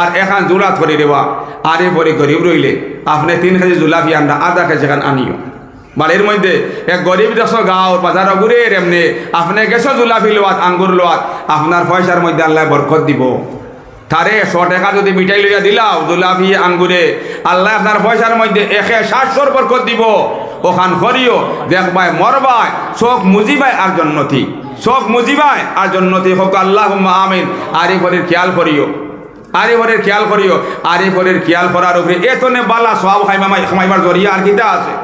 আর এখান জুলাত করে দেওয়া আরে পরে গরিব রইলে। আপনি তিন কেজি জুলাফি আনরা, আধা কেজি এখান আনিও। বাড়ির মধ্যে এক গরিব দেশ গাঁও বাজার ঘুরে এমনি, আপনি গেছো জুলাফি লোয়াত আঙ্গুর লোয়াত আপনার পয়সার মধ্যে আল্লাহ বরকত দিব। তারে শ টাকা যদি মিঠাই লইয়া দিলাও জুলাফি আঙ্গুরে আল্লাহ আপনার পয়সার মধ্যে একে সাতশোর বরকত দিব। ওখান করিও দেখবাই মরবাই, চোখ মুজিবাই আর জন্নতি। চোখ মুজিবাই আর জন্নতি, হোক আল্লাহ আমিন। আরিফরের খেয়াল করিও। আরিফরের খেয়াল করিও আরিফরের খেয়াল করার উপরে এতনে বালা সব খাইমা খামাইবার জরিয়া আর কিতা আছে?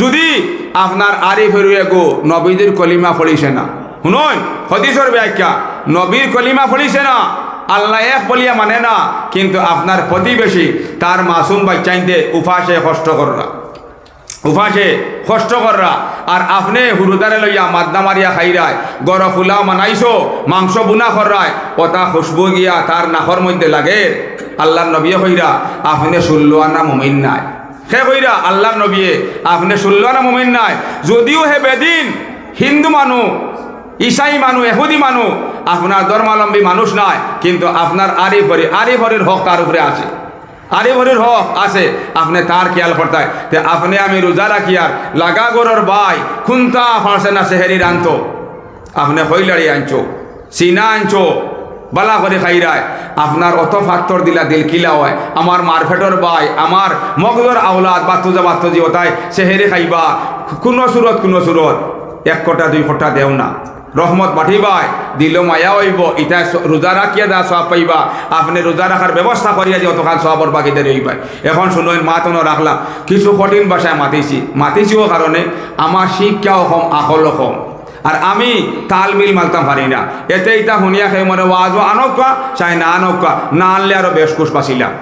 যদি আপনার আরিফ হরুয়ে গো নবীদের কলিমা ফলিছে না, শুনুন, হদিসর ব্যাখ্যা, নবীর কলিমা ফলিছে না, আল্লাহ এক বলিয়া মানে না, কিন্তু আপনার প্রতিবেশী, তার মাসুম বাচ্চাইতে উপাসে কষ্ট কররা। উপাসে কষ্ট আর আপনি হুরুদারে লইয়া মাদ্দা মারিয়া খাইরায়। গর ফুলা মানাইছো, মাংস বুনা কররায়। ওটা খুশবু গিয়া তার নাখর মধ্যে লাগে। আল্লাহর নবী হইরা আপনি শুনলো আনা মুমিন নাই। হে কইরা আল্লাহ নবীয়ে, আপনি শুনলো না মুমিন নাই। যদিও হে বেদিন হিন্দু মানুষ ইসাই মানুষ এহুদি মানুষ আপনার ধর্মাবলম্বী মানুষ নয় কিন্তু আপনার আরিফরি আরিফরির হক তার উপরে আছে। আরিফরির হক, আছে। আপনি তার খেয়াল হয়। তে আপনি আমি রোজা রাখি আর লাগা গরর বাই খুন্তা ফাঁসে না সেহেরি আনতো। আপনি হইলাড়ি আনছো চিনা আনছো, বালা করে খাইরায় আপনার অত ফাত্তর দিলা দিল কিলা হয়? আমার মারফেটর বাই, আমার মগজর আওলাদ বাতুজা বাতুজি ওটাই সেহেরে খাইবা। কোনো সুরত কোনো সুরত। এক কটা, দুই কটা দেও না। রহমত পাঠিবাই দিল মায়া হইব ইটা রোজা রাখিয়া দা সব পাইবা। আপনি রোজা রাখার ব্যবস্থা করিয়া দিয়ে অতখান সবর বাকিতে রইবাই এখন শুনুন মাতনো রাখলাম কিছু কঠিন ভাষায় মাতিছি। মাতিছিও কারণে আমার শিক্ষাও কম আকল কম আর আমি তাল মিল মালতাম পারি না। এতে ইটা শুনিয়া খাই মনে ওয়াজও আনকা চাই না আনকা না আনলে আরও বেশ কুশ পাছিলাম